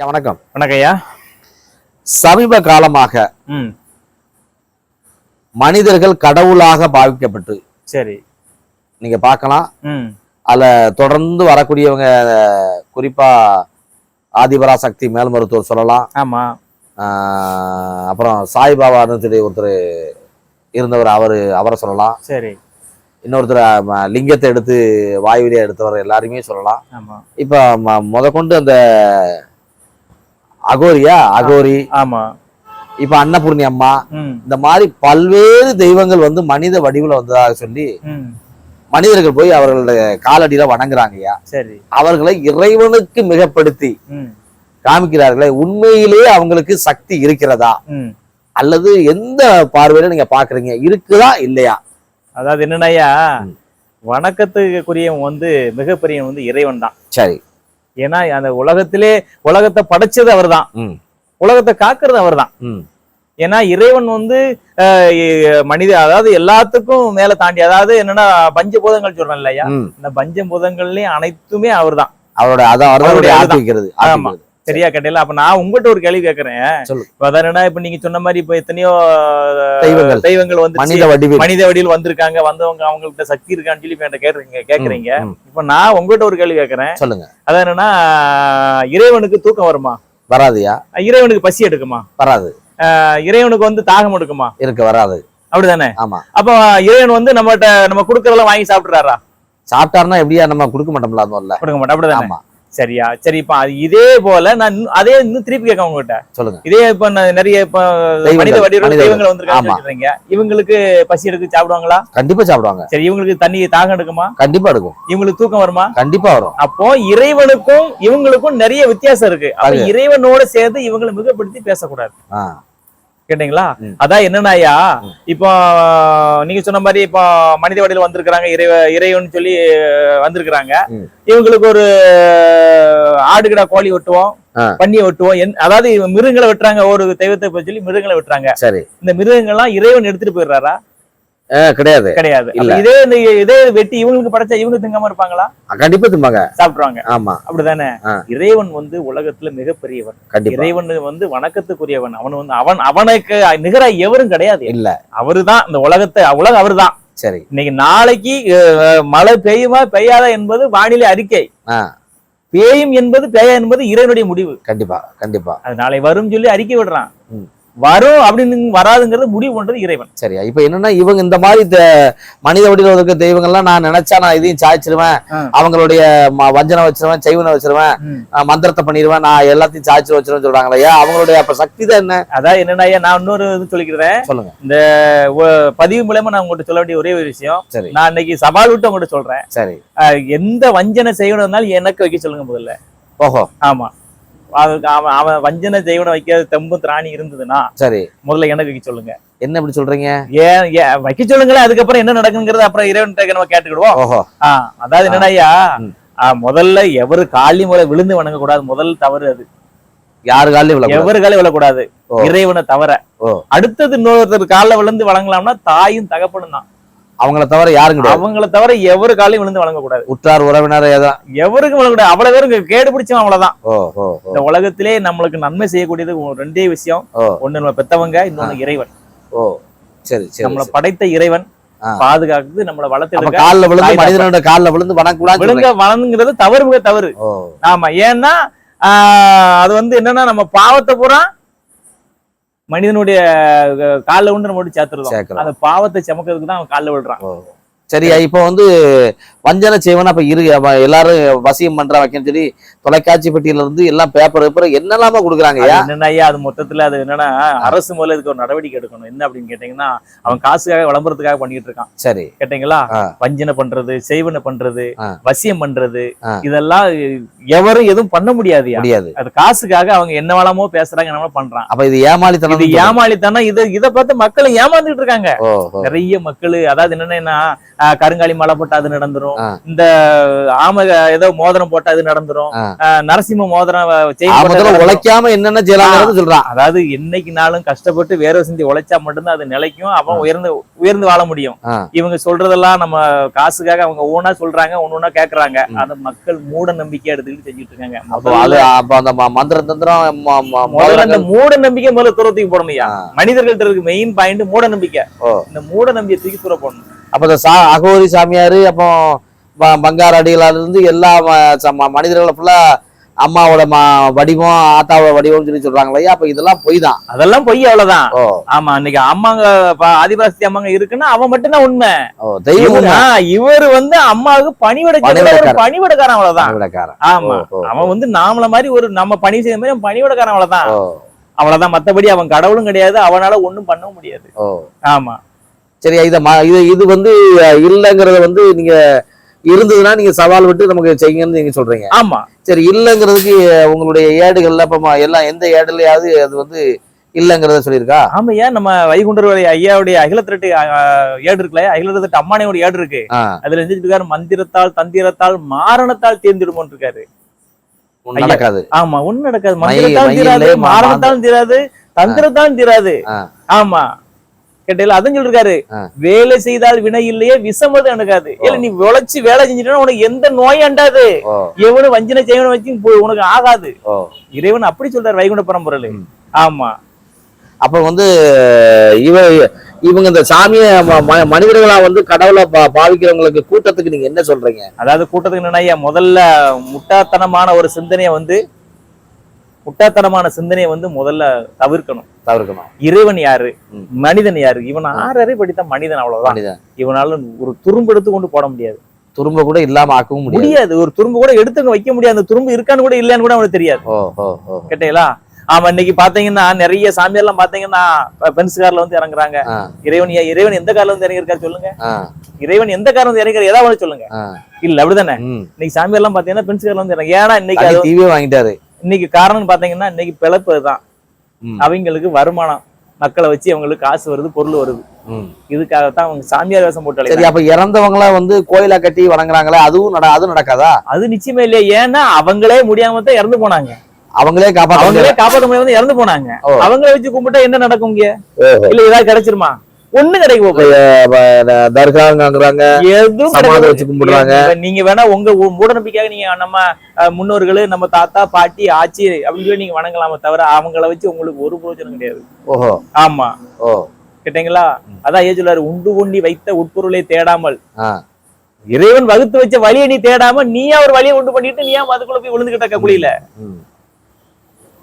ஐயா, வணக்கம். வணக்கம்யா. சமீப காலமாக மனிதர்கள் கடவுளாக பாவிக்கப்பட்டு சரி. நீங்க பார்க்கலாம். அதுல தொடர்ந்து வரக்கூடியவங்க குறிப்பா ஆதிபராசக்தி மேல் மருத்துவர் சொல்லலாம். ஆமா. அப்புறம் சாய்பாபான்னு சொல்லி ஒருத்தர் இருந்தவர் அவரு அவரை சொல்லலாம். சரி. இன்னொருத்தர் லிங்கத்தை எடுத்து வாயுவிலே எடுத்தவர் எல்லாருமே சொல்லலாம். ஆமா. இப்ப முத கொண்டு அந்த அகோரியா அகோரி. ஆமா. இப்ப அன்னபூர்ணி அம்மா. இந்த மாதிரி பல்வேறு தெய்வங்கள் வந்து மனித வடிவுல வந்ததாக சொல்லி மனிதர்கள் போய் அவர்களுடைய காலடியில வணங்குறாங்கய்யா சரி. அவர்களை இறைவனுக்கு மிகப்படுத்தி காமிக்கிறார்களே உண்மையிலேயே அவங்களுக்கு சக்தி இருக்கிறதா? அல்லது எந்த பார்வையில நீங்க பாக்குறீங்க? இருக்குதா இல்லையா? அதாவது என்னன்னாயா ம். வணக்கத்துக்குரியவன் வந்து மிகப்பெரியவன் வந்து இறைவன் தான். சரி. ஏன்னா அந்த உலகத்திலே உலகத்தை படைச்சது அவர்தான். ம். உலகத்தை காக்குறது அவர்தான். ம். ஏன்னா இறைவன் வந்து மனித அதாவது எல்லாத்துக்கும் மேல தாண்டி அதாவது என்னன்னா பஞ்சபூதங்கள் சொல்றேன் இல்லையா இந்த பஞ்சபூதங்கள்லயும் அனைத்துமே அவர்தான். அவரோட அதான் ஆமா. சரியா கேட்டீங்களா அப்ப நான் உங்கள்கிட்ட ஒரு கேள்வி கேட்கறேன். இப்ப அதான் என்னன்னா இப்ப நீங்க சொன்ன மாதிரி இப்ப எத்தனையோ தெய்வங்கள். தெய்வங்கள் வந்து மனித வடிவில். மனித வடிவில் வந்திருக்காங்க வந்தவங்க அவங்கள்ட்ட சக்தி இருக்கான்னு சொல்லி என்கிட்ட கேக்குறீங்க கேக்குறீங்க. இப்ப நான் உங்கள்கிட்ட ஒரு கேள்வி கேட்கறேன் சொல்லுங்க. அதான் என்னன்னா இறைவனுக்கு தூக்கம் வருமா? வராதுயா? இறைவனுக்கு பசி எடுக்குமா? வராது. இறைவனுக்கு வந்து தாகம் எடுக்குமா? இருக்க வராது. அப்படிதானே? ஆமா. அப்ப இறைவன் வந்து நம்மகிட்ட நம்ம கொடுக்கறதெல்லாம் வாங்கி சாப்பிடுறாரா? சாப்பிட்டாருன்னா எப்படியா நம்ம கொடுக்க மாட்டோம்ல அது முதல்ல கொடுக்க மாட்டோம் அப்படிதானே? ஆமா. சரியா? சரி இப்ப இதே போல நான் அதே இன்னும் திருப்பி கேட்க உங்ககிட்ட. சொல்லுங்க. இதே இப்ப நிறைய இப்ப மனித மனிதர்கள். தெய்வங்கள் வந்திருக்காங்க இவங்களுக்கு பசி எடுத்து சாப்பிடுவாங்களா? கண்டிப்பா சாப்பிடுவாங்க. சரி இவங்களுக்கு தண்ணி தாகம் எடுக்குமா? கண்டிப்பா எடுக்கும். இவங்களுக்கு தூக்கம் வருமா? கண்டிப்பா வரும். அப்போ இறைவனுக்கும் இவங்களுக்கும் நிறைய வித்தியாசம் இருக்கு. அப்ப. இறைவனோட சேர்ந்து இவங்களை மிகப்படுத்தி பேசக்கூடாது. கேட்டீங்களா. அதான் என்னன்னாயா. இப்போ நீங்க சொன்ன மாதிரி இப்போ மனித வடிவில் வந்திருக்கிறாங்க இறைவ இறைவன் சொல்லி வந்திருக்கிறாங்க. இவங்களுக்கு ஒரு ஆடுகிடா கோழி வெட்டுவோம். பன்னியை வெட்டுவோம் அதாவது மிருகங்களை வெட்டுறாங்க ஒரு தெய்வத்தை சொல்லி மிருகங்களை வெட்டுறாங்க சரி இந்த மிருகங்கள்லாம் இறைவன் எடுத்துட்டு போயிடுறாரா கிடையாது. கிடையாது. இதே இந்த இதே வெட்டி இவங்களுக்கு படைச்சா இவங்க திங்காம இருப்பாங்களா? கண்டிப்பா திம்பாங்க. சாப்பிடுவாங்க ஆமா. அப்படிதானே. இறைவன் வந்து உலகத்துல மிகப்பெரியவன். இறைவன் வந்து வணக்கத்துக்குரியவன். அவன் வந்து அவன் அவனுக்கு நிகரா எவரும் கிடையாது. இல்ல. அவருதான் இந்த உலகத்தை உலகம் அவர்தான். சரி. இன்னைக்கு நாளைக்கு மழை பெய்யுமா பெய்யாதா என்பது வானிலை அறிக்கை. பேயும் என்பது பெய்யா என்பது இறைவனுடைய முடிவு. கண்டிப்பா கண்டிப்பா. அது நாளை வரும் சொல்லி அறிக்கை விடுறான். வரும் அப்படின்னு வராதுங்கிறது முடிவு பண்றது இறைவன். சரியா? இப்ப என்னன்னா இவங்க இந்த மாதிரி மனித வடிவில் இருக்க தெய்வங்கள்லாம் நான் நினைச்சா நான் இதையும் சாய்ச்சிருவேன். அவங்களுடைய வஞ்சனை வச்சிருவேன் செய்வனை வச்சிருவேன் மந்திரத்தை பண்ணிடுவேன் நான் எல்லாத்தையும் சாய்ச்சி வச்சிருவேன் சொல்றாங்களே அவங்களுடைய அப்ப சக்தி தான் என்ன? அதான் என்னன்னா நான் இன்னொரு இது சொல்லிக்கிறேன். சொல்லுங்க. ஒ- பதிவு மூலமா நான் உங்கள்கிட்ட சொல்ல வேண்டிய ஒரே ஒரு விஷயம். சரி. நான் இன்னைக்கு சவால் விட்டு உங்கள்கிட்ட சொல்றேன். சரி. எந்த வஞ்சனை செய்யணும் இருந்தாலும் எனக்கு வைக்க சொல்லுங்க முதல்ல. ஓஹோ. ஆமா. அதுக்கு அவன் அவன் வஞ்சனை செய்வனை வைக்க தெம்பும் திராணி இருந்ததுன்னா சரி. முதல்ல எனக்கு வைக்க சொல்லுங்க? என்ன இப்படி சொல்றீங்க? ஏன் ஏன் வைக்க சொல்லுங்களேன் அதுக்கப்புறம் என்ன நடக்குங்கிறது அப்புறம் இறைவன் நம்ம கேட்டுக்கிடுவோம். ஓஹோ. ஆ, அதாவது என்னன்னா ஐயா முதல்ல எவரு காலி முறை விழுந்து வணங்க கூடாது முதல் தவறு அது. யாரு காலையும். எவரு காலையும் விழக்கூடாது. இறைவனை தவிர. ஓ. அடுத்தது இன்னொருத்தர் காலில் விழுந்து வணங்கலாம்னா தாயும் தகப்பனும் தான். அவங்கள தவிர யாரும் கிடையாது. அவங்கள தவிர எவரு காலையும் விழுந்து வணங்க கூடாது. உற்றார் உறவினர் ஏதோ எவருக்கும் வணங்கக்கூடாது அவ்வளவு பேரும் கேடு பிடிச்சவன் அவ்வளவுதான். இந்த உலகத்திலே நம்மளுக்கு நன்மை செய்யக்கூடியது ரெண்டே விஷயம். ஒண்ணு நம்ம பெத்தவங்க இன்னொன்னு இறைவன். ஓ சரி சரி நம்மளை படைத்த இறைவன். பாதுகாக்குது நம்மளை வளர்த்து கால்ல விழுந்து மனிதனோட கால்ல விழுந்து வணக்கூடாது விழுங்க வளர்ந்துங்கிறது தவறு மிக தவறு. ஆமா ஏன்னா அது வந்து என்னன்னா நம்ம பாவத்தை பூரா மனிதனுடைய கால்ல உண்டு நம்ம சேர்த்துருந்தோம். அந்த பாவத்தை சுமக்கிறதுக்கு தான் அவன் கால்ல விழுறான் ஓ. சரியா? இப்ப வந்து வஞ்சனை செய்வன அப்ப இரு எல்லாரும் வசியம் பண்ற வைக்கன்னு சொல்லி தொலைக்காட்சி பெட்டியில இருந்து எல்லாம் பேப்பர் பேப்பர் என்னெல்லாம கொடுக்குறாங்க என்னன்னா ஐயா அது மொத்தத்துல அது என்னன்னா அரசு முதல்ல இதுக்கு ஒரு நடவடிக்கை எடுக்கணும். என்ன அப்படின்னு கேட்டீங்கன்னா அவன் காசுக்காக விளம்பரத்துக்காக பண்ணிட்டு இருக்கான். சரி. கேட்டீங்களா. வஞ்சனை பண்றது செய்வனை பண்றது. வசியம் பண்றது. இதெல்லாம் எவரும் எதுவும் பண்ண முடியாதுயா முடியாது. அது காசுக்காக அவங்க என்ன வேணாமோ பேசுறாங்க என்ன பண்றான். அப்ப இது ஏமாளித்தனம் இது ஏமாளித்தனம் இதை இதை பார்த்து மக்களை ஏமாந்துட்டு இருக்காங்க. நிறைய மக்கள் அதாவது என்னன்னா கருங்காலி மலை போட்டா அது நடந்துரும். இந்த ஆம ஏதோ மோதிரம் போட்டா அது நடந்துரும். நரசிம்ம மோதிரம். உழைக்காம என்னென்ன செய்யலாங்கிறது சொல்றான் அதாவது என்னைக்கு நாளும் கஷ்டப்பட்டு வேர்வை சிந்தி உழைச்சா மட்டும்தான் அது நிலைக்கும். அவன் உயர்ந்து உயர்ந்து வாழ முடியும். இவங்க சொல்றதெல்லாம் நம்ம காசுக்காக அவங்க ஒவ்வொன்னா சொல்றாங்க ஒண்ணா கேக்குறாங்க. அந்த மக்கள் மூட நம்பிக்கை எடுத்துக்கிட்டு செஞ்சுட்டு இருக்காங்க. அப்போ அது அந்த மந்திர தந்திரம் முதல்ல மூட நம்பிக்கை முதல்ல தூரத்துக்கு போடணும்யா ஆ. மனிதர்கள்ட்ட இருக்கு மெயின் பாயிண்ட் மூட நம்பிக்கை. இந்த மூட நம்பிக்கை தூக்கி தூர போடணும். அப்ப இந்த சா அகோரி சாமியாரு அப்போ ப- பங்கார அடிகளால இருந்து எல்லா மனிதர்களை ஃபுல்லா அம்மாவோட ம வடிவம் ஆத்தாவோட வடிவம் சொல்லி சொல்றாங்க அப்ப இதெல்லாம் பொய் தான். அதெல்லாம் பொய் அவ்வளவுதான். ஆமா இன்னைக்கு அம்மாங்க ஆதிவாசி அம்மாங்க இருக்குன்னா அவன் மட்டும்தான் உண்மை. இவரு- வந்து அம்மாவுக்கு பணிவிட பணிவிடைக்காரன். அவ்வளவுதான். ஆமா அவன் வந்து நாமள மாதிரி ஒரு நம்ம பணி செய்ய மாதிரி பணிவிடக்காரன் அவ்வளவுதான். அவ்வளவுதான். மத்தபடி அவன் கடவுளும் கிடையாது அவனால ஒண்ணும் பண்ணவும் முடியாது. ஆமா. சரி இத இது இது வந்து இல்லைங்கிறத வந்து நீங்க இருந்ததுன்னா நீங்க சவால் விட்டு நமக்கு செய்யுங்கன்னு நீங்க சொல்றீங்க. ஆமா. சரி இல்லைங்கிறதுக்கு உங்களுடைய ஏடுகள்ல அப்ப ம- எல்லாம் எந்த ஏடுலயாவது அது வந்து இல்லைங்கிறத சொல்லியிருக்கா? ஆமா ஏன் நம்ம வைகுண்டருடைய ஐயாவுடைய அகில திரட்டு ஏடு இருக்குல்ல அகில திரட்டு அம்மானையோட ஏடு இருக்கு. அதுல இருக்காரு மந்திரத்தால் தந்திரத்தால் மாரணத்தால் தேர்ந்திடுமோன்னு இருக்காரு. நடக்காது. ஆமா ஒண்ணு நடக்காது. மந்திரத்தால் தீராது மாரணத்தாலும் தீராது தந்திரத்தாலும் தீராது. ஆமா. கேட்டீங்களா அதான் சொல்லிருக்காரு. வேலை செய்தால் வினை இல்லையே விஷமது அணுகாது. இல்ல நீ உழைச்சு வேலை செஞ்சுட்டா உனக்கு எந்த நோயும் அண்டாது. ஓ. எவனு வஞ்சனை செய்வன வச்சு உனக்கு ஆகாது. இறைவன் அப்படி சொல்றாரு வைகுண்ட பரம்பொருள். ஆமா. அப்ப வந்து இவ இவங்க இந்த சாமியை மனிதர்களா வந்து கடவுளை பாவிக்கிறவங்களுக்கு கூட்டத்துக்கு நீங்க என்ன சொல்றீங்க? அதாவது கூட்டத்துக்கு என்னன்னா முதல்ல முட்டாத்தனமான ஒரு சிந்தனையை வந்து முட்டாத்தனமான சிந்தனையை வந்து முதல்ல தவிர்க்கணும். தவிர்க்கணும். இறைவன் யாரு. மனிதன் யாரு? இவன் ஆறரை படித்த மனிதன் அவ்வளவுதான். இவனால ஒரு துரும்பு எடுத்து கொண்டு போட முடியாது. துரும்ப கூட இல்லாம ஆக்கவும் முடியாது. ஒரு துரும்பு கூட எடுத்து வைக்க முடியாது. அந்த துரும்பு இருக்கான்னு கூட இல்லையான்னு கூட அவனுக்கு தெரியாது. கேட்டீங்களா? ஆமா இன்னைக்கு பாத்தீங்கன்னா நிறைய சாமியார்லாம் பாத்தீங்கன்னா பென்ஸ் கார்ல வந்து இறங்குறாங்க. இறைவன் இறைவன் எந்த கார்ல வந்து இறங்கியிருக்காரு சொல்லுங்க. இறைவன் எந்த கார்ல வந்து இறங்கிற ஏதாவது சொல்லுங்க. இல்ல அப்படிதானே. இன்னைக்கு சாமியார்லாம் பாத்தீங்கன்னா பென்ஸ் கார்ல வந்து இறங்க ஏன்னா இன்னைக்கு வாங்கிட்டாரு. இன்னைக்கு காரணம் பாத்தீங்கன்னா இன்னைக்கு பிழப்பு தான் ம், அவங்களுக்கு வருமானம். மக்களை வச்சு அவங்களுக்கு காசு வருது பொருள் வருது. இதுக்காகத்தான் அவங்க சாமியார் வேஷம் போட்டு சரி. அப்ப இறந்தவங்கள வந்து கோயிலா கட்டி வணங்குறாங்களே அதுவும் நட அதுவும் நடக்காதா? அது நிச்சயமே இல்லையா. ஏன்னா அவங்களே முடியாம தான் இறந்து போனாங்க. அவங்களே காப்பாற்ற அவங்களே காப்பாற்ற முடியாம இறந்து போனாங்க. அவங்கள வச்சு கும்பிட்டா என்ன நடக்கும் இங்க. இல்ல ஏதாவது கிடைச்சிருமா? ஒண்ணு கிடைக்க போகுது தர்காங்கிறாங்க எதுவும் வச்சு கும்பிடுறாங்க. நீங்க வேணா உங்க உ- மூட நம்பிக்கையாக நீங்க நம்ம முன்னோர்களு நம்ம தாத்தா பாட்டி ஆச்சி அப்படின்னு சொல்லி நீங்க வணங்கலாமே தவிர அவங்கள வச்சு உங்களுக்கு ஒரு பிரயோஜனம் கிடையாது. ஓஹோ. ஆமா. ஓ. கேட்டீங்களா? அதான் ஏன் சொல்றாரு உண்டு உண்டி வைத்த உட்பொருளை தேடாமல். இறைவன் வகுத்து வச்ச வழியை நீ தேடாம நீயா ஒரு வழியை உண்டு பண்ணிட்டு நீயா அதுக்குள்ள போய் விழுந்துகிட்ட குழியில. ம்.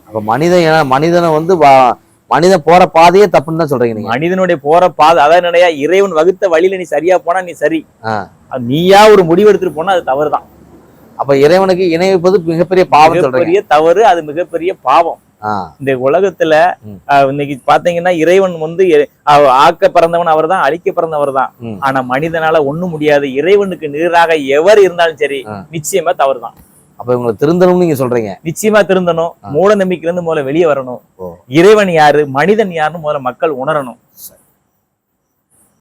அப்ப மனிதன் மனிதனை வந்து மனிதன் போற பாதையே தப்புன்னு தான் சொல்றீங்க நீங்க. மனிதனுடைய போற பாதை அதான் என்னடையா இறைவன் வகுத்த வழியில நீ சரியா போனா நீ சரி. நீயா ஒரு முடிவு எடுத்துட்டு போனா அது தவறுதான். அப்ப இறைவனுக்கு இணைப்பது மிகப்பெரிய பாவம் மிகப்பெரிய தவறு அது மிகப்பெரிய பாவம். இந்த உலகத்துல இன்னைக்கு பாத்தீங்கன்னா இறைவன் வந்து ஆக்க பிறந்தவன் அவர்தான் அழிக்க பிறந்தவர் தான். ஆனா மனிதனால ஒண்ணும் முடியாது. இறைவனுக்கு நிகராக எவர் இருந்தாலும் சரி. நிச்சயமா தவறுதான். அப்ப இவங்களை திருந்தணும்னு நீங்க சொல்றீங்க. நிச்சயமா திருந்தணும். மூட நம்பிக்கையில இருந்து முதல்ல வெளியே வரணும். இறைவன் யாரு? மனிதன் யாருன்னு முதல்ல மக்கள் உணரணும்.